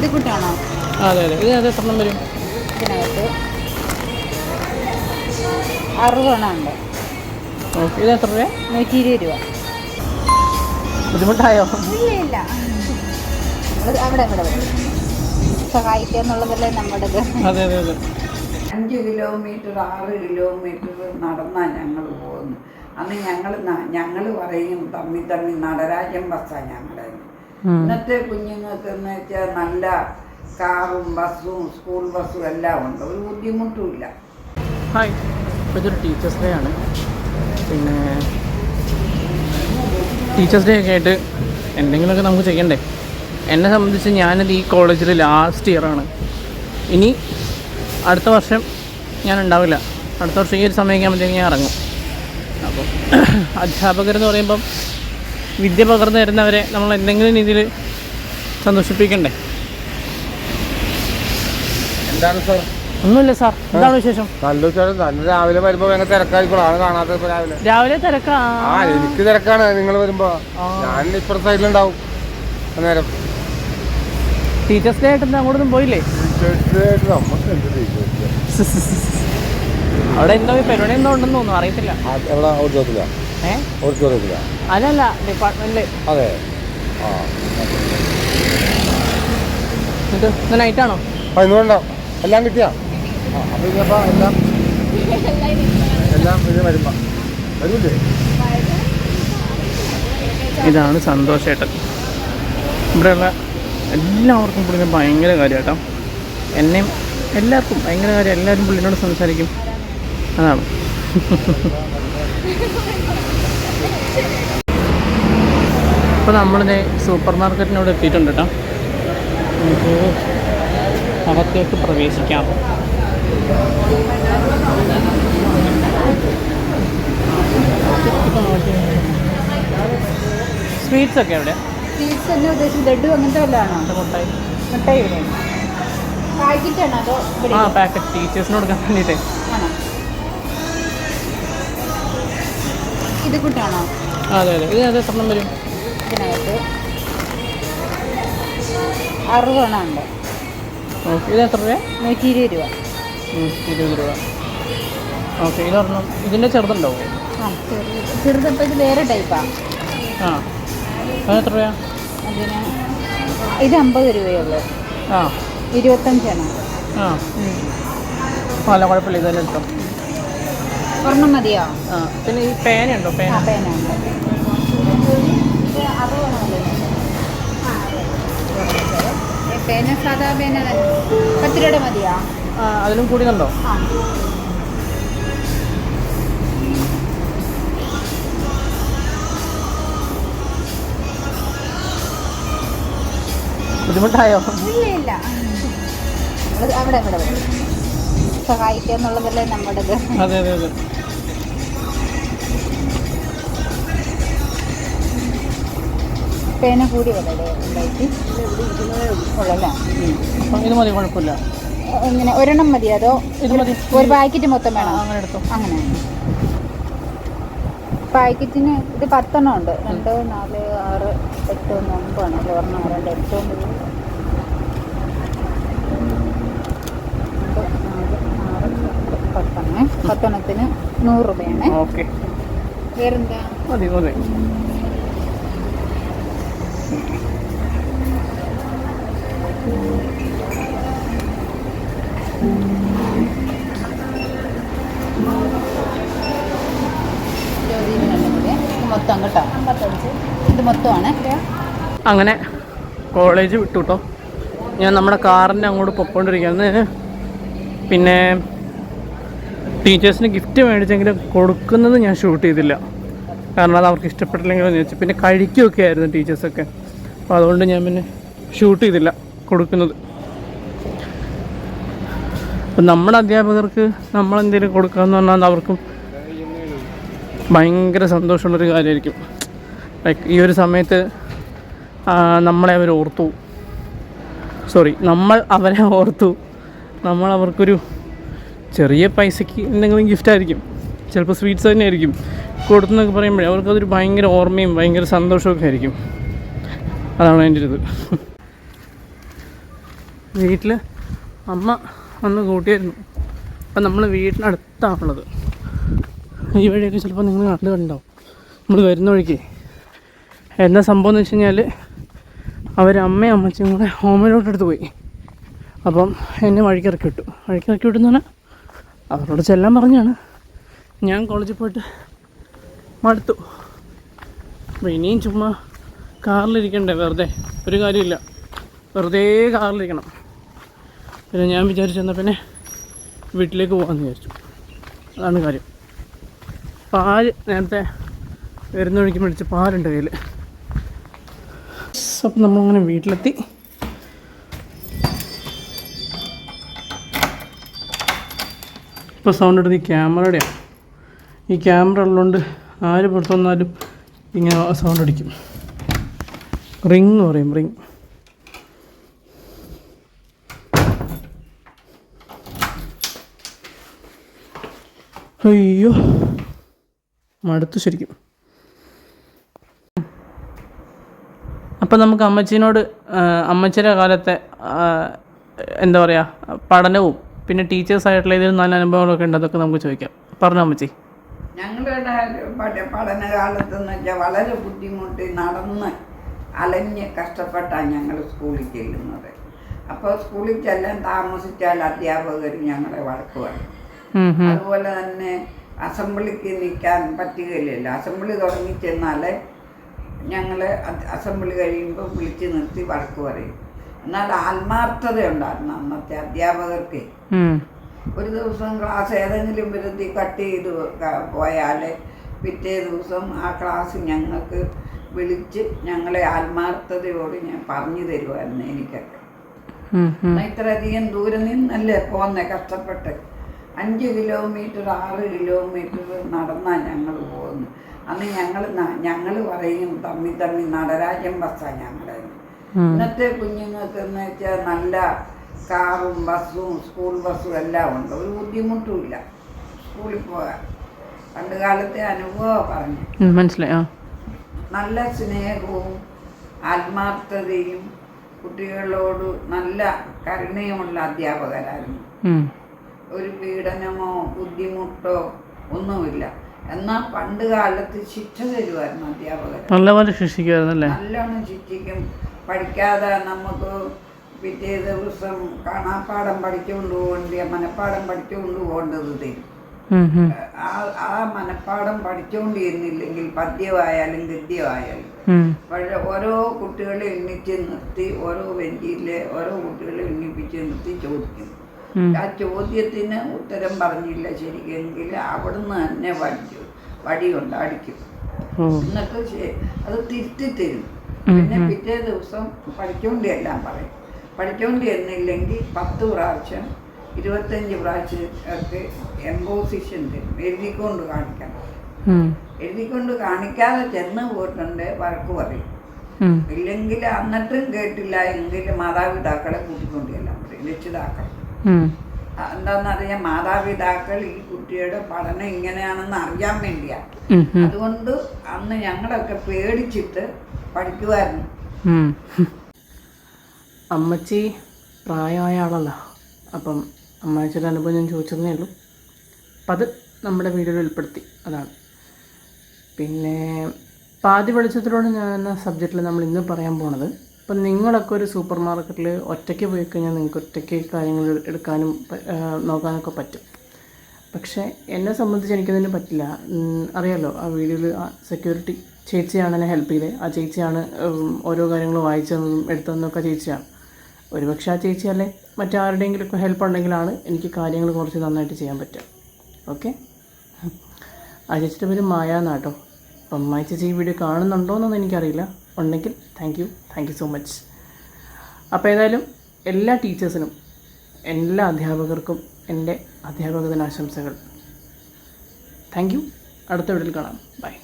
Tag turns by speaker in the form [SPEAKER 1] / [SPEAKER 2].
[SPEAKER 1] ഇത് കൂട്ടാണോ
[SPEAKER 2] അതെ അതെ. ഇത് എത്ര വരും?
[SPEAKER 1] ഇതിനകത്ത് അറുപതെണ്ണം ഉണ്ട്
[SPEAKER 2] ഓക്കെ. ഇത് എത്ര രൂപ
[SPEAKER 1] നൂറ്റി ഇരുപത് രൂപ.
[SPEAKER 2] ബുദ്ധിമുട്ടായോ?
[SPEAKER 1] ഇല്ല ഇല്ല അവിടെ ഇവിടെ വരും. സഹായിക്കുക എന്നുള്ളതല്ലേ നമ്മുടെ ഇത്
[SPEAKER 2] അതെ അതെ അതെ.
[SPEAKER 3] അഞ്ച് കിലോമീറ്റർ ആറ് കിലോമീറ്റർ നടന്നാണ് ഞങ്ങൾ പോകുന്നത്. അന്ന് ഞങ്ങൾ ഞങ്ങൾ പറയും തമ്മി തമ്മി നടരാജൻ ബസ്സാണ് ഞങ്ങളുടെ ഇന്നത്തെ കുഞ്ഞുങ്ങൾക്ക് എന്ന് വെച്ചാൽ നല്ല കാറും ബസ്സും സ്കൂൾ ബസ്സും എല്ലാം ഉണ്ട്. ഒരു ബുദ്ധിമുട്ടുമില്ല.
[SPEAKER 2] ഹായ്. ഇതൊരു ടീച്ചേഴ്സ് ഡേ ആണ്. പിന്നെ ടീച്ചേഴ്സ് ഡേ ഒക്കെ ആയിട്ട് എന്തെങ്കിലുമൊക്കെ നമുക്ക് ചെയ്യണ്ടേ? എന്നെ സംബന്ധിച്ച് ഞാനത് ഈ കോളേജിൽ ലാസ്റ്റ് ഇയറാണ് ഇനി അടുത്ത വർഷം ഞാൻ ഉണ്ടാവില്ല. അടുത്ത വർഷം ഈ ഒരു സമയമൊക്കെ ആകുമ്പോഴത്തേക്ക് ഞാൻ ഇറങ്ങും. അപ്പം അധ്യാപകരെന്ന് പറയുമ്പം വിദ്യ പകർന്നു തരുന്നവരെ നമ്മൾ എന്തെങ്കിലും രീതിയിൽ സന്തോഷിപ്പിക്കണ്ടേ?
[SPEAKER 4] എന്താണ് സാർ?
[SPEAKER 2] ഒന്നുമില്ല സാർ. എന്താണ് വിശേഷം?
[SPEAKER 4] നല്ല വിശേഷം നല്ല രാവിലെ വരുമ്പോ ഭയങ്കര തിരക്കായിരിക്കും. ആണ് കാണാത്തത് രാവിലെ.
[SPEAKER 2] രാവിലെ തിരക്കാ.
[SPEAKER 4] ആ എനിക്ക് തിരക്കാണ്. നിങ്ങൾ വരുമ്പോ. ഞാൻ ഇപ്പുറത്തെ സൈഡിലുണ്ടാവും. അന്നേരം.
[SPEAKER 2] ടീച്ചേഴ്സ് ഡേ ആയിട്ട് അങ്ങോട്ടൊന്നും പോയില്ലേ? അവിടെ എന്തോ പരിപാടി എന്തോ ഉണ്ടെന്ന് തോന്നുന്നു. അറിയത്തില്ല.
[SPEAKER 4] ഓഡിറ്റോറിയത്തില്ല ഓഡിറ്റോറിയത്തില്ല
[SPEAKER 2] അല്ലല്ല ഡിപ്പാർട്ട്മെന്റിൽ
[SPEAKER 4] അതെ. ആ.
[SPEAKER 2] ഇത് ഇന്ന് നൈറ്റാണോ
[SPEAKER 4] ആ ഇന്ന് വേണ്ട. എല്ലാം കിട്ടിയാ? ആ സന്തോഷ ഏട്ടൻ എല്ലാം എല്ലാം ഇത്
[SPEAKER 2] ഇതാണ് സന്തോഷേട്ടൻ ഇവിടെയുള്ള എല്ലാവർക്കും പുള്ളിനെ ഭയങ്കര കാര്യം കേട്ടോ എന്നെയും എല്ലാവർക്കും ഭയങ്കര കാര്യം. എല്ലാവരും പുള്ളിനോട് സംസാരിക്കും. അതാണ്. ഇപ്പോൾ നമ്മളിത് സൂപ്പർ മാർക്കറ്റിനോട് എത്തിയിട്ടുണ്ട് കേട്ടോ നമുക്ക് അകത്തേക്ക് പ്രവേശിക്കാം. സ്വീറ്റ്സ് ഒക്കെ എവിടെ?
[SPEAKER 1] സ്വീറ്റ്സ് എന്നെ ഉദ്ദേശിച്ച് ലഡു അങ്ങനത്തെ വല്ലതാണോ?
[SPEAKER 2] മുട്ടായി.
[SPEAKER 1] മുട്ടായി ഇവിടെ. അതോ
[SPEAKER 2] ആ പാക്കറ്റ് ടീച്ചേഴ്സിന് കൊടുക്കാൻ വേണ്ടിയിട്ട്.
[SPEAKER 1] ഇത് കൂട്ടാണോ
[SPEAKER 2] അതെ. അതെ ഇത് വരും?
[SPEAKER 1] ഇതിനകത്ത് അറുപതെണ്ണം ഉണ്ട്
[SPEAKER 2] ഓക്കെ. ഇത് എത്ര രൂപ
[SPEAKER 1] നൂറ്റി ഇരുപത് രൂപ.
[SPEAKER 2] ഇരുപത് രൂപ. ഓക്കെ. ഇതൊരെണ്ണം ഇതിന്റെ ചെറുതുണ്ടാവും
[SPEAKER 1] ആ ചെറുത്. ചെറുതപ്പോൾ ഇത് വേറെ ടൈപ്പാണ്
[SPEAKER 2] ആ. രൂപ
[SPEAKER 1] അതിന് ഇത് അമ്പത്
[SPEAKER 2] ആ.
[SPEAKER 1] ഇരുപത്തഞ്ചാണ്
[SPEAKER 2] ആ. അല്ല കുഴപ്പമില്ല. ഇതെല്ലാം എടുത്തോ.
[SPEAKER 1] ഒരെണ്ണം മതിയോ?
[SPEAKER 2] ആ പിന്നെ ഈ പേനയുണ്ടോ? പേന.
[SPEAKER 1] പേനുണ്ട് പേന സാധാ പേന പത്ത് രൂപയുടെ മതിയോ?
[SPEAKER 2] അതിലും കൂടിയുണ്ടോ
[SPEAKER 1] ആ.
[SPEAKER 2] ബുദ്ധിമുട്ടായോ?
[SPEAKER 1] ഇല്ല ഇല്ല. അവിടെ അവിടെ. ഇവിടെ സഹായിക്കുക എന്നുള്ളതല്ലേ നമ്മുടെ
[SPEAKER 2] അതെ അതെ അതെ.
[SPEAKER 1] പേന കൂടി
[SPEAKER 2] ഇത് മതി കുഴപ്പമില്ല.
[SPEAKER 1] ഇങ്ങനെ ഒരെണ്ണം മതി അതോ?
[SPEAKER 2] ഇത് മതി.
[SPEAKER 1] ഒരു പാക്കറ്റ് മൊത്തം വേണം?
[SPEAKER 2] അങ്ങനെ എടുത്തോ.
[SPEAKER 1] അങ്ങനെ. പാക്കറ്റിന് ഇത് പത്തെണ്ണം ഉണ്ട്. രണ്ട് നാല് ആറ് എട്ട് ഒന്ന് ഒമ്പതാണ് അല്ലേ ഒരെണ്ണം രണ്ട് എട്ട് ഒമ്പത് രണ്ട് നാല് ആറ് എട്ട് പത്തെണ്ണേ. പത്തെണ്ണത്തിന് നൂറ് രൂപയാണ്.
[SPEAKER 2] ഓക്കെ.
[SPEAKER 1] വേറെന്താ?
[SPEAKER 2] മതി മതി.
[SPEAKER 1] ജോലിയിൽ രണ്ടും കൂടെ ഇത് മൊത്തം കേട്ടോ അമ്പത്തഞ്ച് ഇത് മൊത്തമാണ്
[SPEAKER 2] അങ്ങനെ കോളേജ് വിട്ടു കേട്ടോ. ഞാൻ നമ്മുടെ കാറിന്റെ അങ്ങോട്ട് പൊക്കോണ്ടിരിക്കുന്നത് പിന്നെ ടീച്ചേഴ്സിന് ഗിഫ്റ്റ് മേടിച്ചെങ്കിലും കൊടുക്കുന്നത് ഞാൻ ഷൂട്ട് ചെയ്തില്ല. കാരണം അത് അവർക്ക് ഇഷ്ടപ്പെട്ടില്ലെങ്കിലും എന്ന് വെച്ചു പിന്നെ കഴിക്കുകയൊക്കെ ആയിരുന്നു ടീച്ചേഴ്സൊക്കെ അപ്പോൾ അതുകൊണ്ട് ഞാൻ പിന്നെ ഷൂട്ട് ചെയ്തില്ല കൊടുക്കുന്നത്. അപ്പം നമ്മുടെ അധ്യാപകർക്ക് നമ്മളെന്തെങ്കിലും കൊടുക്കാമെന്ന് പറഞ്ഞാൽ അവർക്കും ഭയങ്കര സന്തോഷമുള്ളൊരു കാര്യമായിരിക്കും. ലൈക്ക് ഈ ഒരു സമയത്ത് നമ്മളെ അവർ ഓർത്തു സോറി നമ്മൾ അവരെ ഓർത്തു. നമ്മൾ അവർക്കൊരു ചെറിയ പൈസയ്ക്ക് എന്തെങ്കിലും ഗിഫ്റ്റ് ആയിരിക്കും. ചിലപ്പോൾ സ്വീറ്റ്സ് തന്നെ ആയിരിക്കും. കൊടുത്തെന്നൊക്കെ പറയുമ്പോഴേ അവർക്കതൊരു ഭയങ്കര ഓർമ്മയും ഭയങ്കര സന്തോഷമൊക്കെ ആയിരിക്കും. അതാണ് എന്റെ ഇത്. വീട്ടിൽ അമ്മ വന്ന് കൂട്ടിയായിരുന്നു അപ്പം നമ്മൾ വീട്ടിനടുത്താണുള്ളത് ഈ വഴിയൊക്കെ ചിലപ്പോൾ നിങ്ങൾ കണ്ടു കണ്ടുണ്ടാവും നമ്മൾ വരുന്ന വഴിക്ക്. എന്താ സംഭവം എന്ന് വെച്ച് കഴിഞ്ഞാൽ അവർ അമ്മയും അമ്മച്ചിയും കൂടെ ഹോമിലോട്ടെടുത്ത് പോയി. അപ്പം എന്നെ വഴിക്കിറക്കി വിട്ടു. വഴിക്കിറക്കി വിട്ടെന്ന് പറഞ്ഞാൽ അവരോട് ചെല്ലാൻ പറഞ്ഞാണ്. ഞാൻ കോളേജിൽ പോയിട്ട് മടുത്തു. അപ്പോൾ ഇനിയും ചുമ്മാ കാറിലിരിക്കണ്ടേ വെറുതെ? ഒരു കാര്യമില്ല. വെറുതെ കാറിലിരിക്കണം. പിന്നെ ഞാൻ വിചാരിച്ചെന്നാൽ പിന്നെ വീട്ടിലേക്ക് പോകാമെന്ന് വിചാരിച്ചു. അതാണ് കാര്യം. പാൽ നേരത്തെ വരുന്ന വഴിക്ക് മേടിച്ച് പാലുണ്ട് കയ്യിൽ അപ്പം നമ്മളങ്ങനെ വീട്ടിലെത്തി. ഇപ്പോൾ സൗണ്ട് എടുത്ത് ഈ ക്യാമറയുടെയാണ് ഈ ക്യാമറ ഉള്ളതുകൊണ്ട് ആര് പുറത്തു വന്നാലും ഇങ്ങനെ സൗണ്ട് അടിക്കും. റിങ് എന്ന് പറയും റിങ് അയ്യോ. മടുത്തു ശരിക്കും. അപ്പം നമുക്ക് അമ്മച്ചീനോട് അമ്മച്ചിയുടെ കാലത്തെ എന്താ പറയുക പഠനവും പിന്നെ ടീച്ചേഴ്സായിട്ടുള്ള ഏതെങ്കിലും നല്ല അനുഭവങ്ങളൊക്കെ ഉണ്ട്. അതൊക്കെ നമുക്ക് ചോദിക്കാം. പറഞ്ഞു അമ്മച്ചി?
[SPEAKER 3] ഞങ്ങളുടെ പഠന പഠനകാലത്ത് എന്ന് വെച്ചാൽ വളരെ ബുദ്ധിമുട്ടി നടന്ന് അലഞ്ഞ് കഷ്ടപ്പെട്ടാണ് ഞങ്ങൾ സ്കൂളിൽ ചെല്ലുന്നത്. അപ്പോൾ സ്കൂളിൽ ചെല്ലാൻ താമസിച്ചാൽ അധ്യാപകർ ഞങ്ങളെ വഴക്ക് പറയും. അതുപോലെ തന്നെ അസംബ്ലിക്ക് നിൽക്കാൻ പറ്റുകയില്ലല്ലോ. അസംബ്ലി തുടങ്ങി ചെന്നാൽ ഞങ്ങൾ അസംബ്ലി കഴിയുമ്പോൾ വിളിച്ച് നിർത്തി വഴക്ക് പറയും. എന്നാൽ ആത്മാർത്ഥത ഉണ്ടായിരുന്നു അന്നത്തെ അധ്യാപകർക്ക്. ഒരു ദിവസം ക്ലാസ് ഏതെങ്കിലും വിധത്തിൽ കട്ട് ചെയ്ത് പോയാൽ പിറ്റേ ദിവസം ആ ക്ലാസ് ഞങ്ങൾക്ക് വിളിച്ച് ഞങ്ങളെ ആത്മാർത്ഥതയോട് ഞാൻ പറഞ്ഞു തരുമായിരുന്നു എനിക്കൊക്കെ. ഇത്രയധികം ദൂരെ നിന്നല്ലേ പോന്നെ കഷ്ടപ്പെട്ട്? അഞ്ച് കിലോമീറ്റർ ആറ് കിലോമീറ്റർ നടന്നാണ് ഞങ്ങൾ പോകുന്നത്. അന്ന് ഞങ്ങൾ ഞങ്ങൾ പറയും തമ്മി തമ്മി നടരാജൻ ബസ്സാണ് ഞങ്ങളുടെ
[SPEAKER 2] ഉം.
[SPEAKER 3] ഇന്നത്തെ കുഞ്ഞുങ്ങൾക്ക് എന്ന് വെച്ചാൽ നല്ല കാറും ബസ്സും സ്കൂൾ ബസ്സും എല്ലാം ഉണ്ട്. ഒരു ബുദ്ധിമുട്ടുമില്ല. സ്കൂളിൽ പോകാൻ. പണ്ട് കാലത്തെ അനുഭവം പറഞ്ഞു
[SPEAKER 2] മനസ്സിലായോ
[SPEAKER 3] നല്ല സ്നേഹവും ആത്മാർത്ഥതയും കുട്ടികളോട് നല്ല കരുണയുമുള്ള അധ്യാപകരായിരുന്നു. ഒരു പീഡനമോ ബുദ്ധിമുട്ടോ ഒന്നുമില്ല. എന്നാൽ പണ്ട് കാലത്ത് ശിക്ഷ തരുമായിരുന്നു അധ്യാപകർ.
[SPEAKER 2] നല്ലപോലെ
[SPEAKER 3] നല്ലോണം ശിക്ഷിക്കും. പഠിക്കാതെ നമുക്ക് പിറ്റേ ദിവസം കാണാപ്പാടം പഠിച്ചുകൊണ്ട് പോകേണ്ട മനപ്പാടം പഠിച്ചുകൊണ്ട് പോകേണ്ടത് തരും. ആ ആ മനപ്പാടം പഠിച്ചുകൊണ്ടിരുന്നില്ലെങ്കിൽ പദ്യമായാലും ഗദ്യമായാലും പക്ഷെ ഓരോ കുട്ടികളെ എണ്ണിച്ച് നിർത്തി ഓരോ വെഞ്ചിയിലെ ഓരോ കുട്ടികളെ എണ്ണിപ്പിച്ച് നിർത്തി ചോദിക്കും. ആ ചോദ്യത്തിന് ഉത്തരം പറഞ്ഞില്ല ശരിക്കെങ്കിൽ അവിടുന്ന് തന്നെ വടിച്ചു വടിയുണ്ട് അടിക്കും എന്നിട്ട് അത് തിരുത്തി തരും. പിന്നെ. പിറ്റേ ദിവസം പഠിച്ചുകൊണ്ട് എല്ലാം പറയും പഠിച്ചുകൊണ്ട് എന്നില്ലെങ്കിൽ പത്ത് പ്രാവശ്യം ഇരുപത്തഞ്ച് പ്രാവശ്യത്തെ എംബോസിഷൻ തരും എഴുതിക്കൊണ്ട് കാണിക്കണം. എഴുതിക്കൊണ്ട് കാണിക്കാതെ ചെന്ന് പോയിട്ടുണ്ട് വഴക്ക് പറയും. ഇല്ലെങ്കിൽ എന്നിട്ടും കേട്ടില്ല എങ്കിൽ മാതാപിതാക്കളെ കൂട്ടിക്കൊണ്ട് ചെല്ലാൻ പറയും രക്ഷിതാക്കൾ എന്താണെന്നറിയാം മാതാപിതാക്കൾ ഈ കുട്ടിയുടെ പഠനം ഇങ്ങനെയാണെന്ന് അറിയാൻ വേണ്ടിയാണ്. അതുകൊണ്ട് അന്ന് ഞങ്ങളൊക്കെ പേടിച്ചിട്ട് പഠിക്കുമായിരുന്നു
[SPEAKER 2] അമ്മച്ചി പ്രായമായ ആളല്ല. അപ്പം അമ്മച്ചിയുടെ അനുഭവം ഞാൻ ചോദിച്ചതേ ഉള്ളൂ. അപ്പം അത് നമ്മുടെ വീഡിയോയിൽ ഉൾപ്പെടുത്തി. അതാണ്. പിന്നെ പാതി വെളിച്ചത്തിലൂടെ ഞാൻ എന്ന സബ്ജക്റ്റിൽ നമ്മൾ ഇന്ന് പറയാൻ പോണത്. അപ്പം നിങ്ങളൊക്കെ ഒരു സൂപ്പർ മാർക്കറ്റിൽ ഒറ്റയ്ക്ക് പോയി കഴിഞ്ഞാൽ നിങ്ങൾക്ക് ഒറ്റയ്ക്ക് കാര്യങ്ങൾ എടുക്കാനും നോക്കാനൊക്കെ പറ്റും. പക്ഷേ എന്നെ സംബന്ധിച്ച് എനിക്കതിന് പറ്റില്ല. അറിയാലോ ആ വീഡിയോയിൽ സെക്യൂരിറ്റി ചേച്ചിയാണ് എന്നെ ഹെൽപ്പ് ചെയ്തത് ആ ചേച്ചിയാണ് ഓരോ കാര്യങ്ങൾ വായിച്ചതെന്നും എടുത്തതെന്നൊക്കെ ചേച്ചിയാണ്. ഒരുപക്ഷെ ആ ചേച്ചി അല്ലെ മറ്റാരുടെയെങ്കിലുമൊക്കെ ഹെൽപ്പ് ഉണ്ടെങ്കിലാണ് എനിക്ക് കാര്യങ്ങൾ കുറച്ച് നന്നായിട്ട് ചെയ്യാൻ പറ്റുക. ഓക്കെ ആ ചേച്ചിയുടെ പേര് മായ എന്നാട്ടോ അപ്പം മായ ചേച്ചി ഈ വീഡിയോ കാണുന്നുണ്ടോ എന്നൊന്നും എനിക്കറിയില്ല. ഉണ്ടെങ്കിൽ thank you thank you so much അപ്പോൾ ഏതായാലും എല്ലാ ടീച്ചേഴ്സിനും എല്ലാ അധ്യാപകർക്കും എന്റെ അധ്യാപക ദിനാശംസകൾ. താങ്ക് യു അടുത്ത വീഡിയോയിൽ കാണാം. ബൈ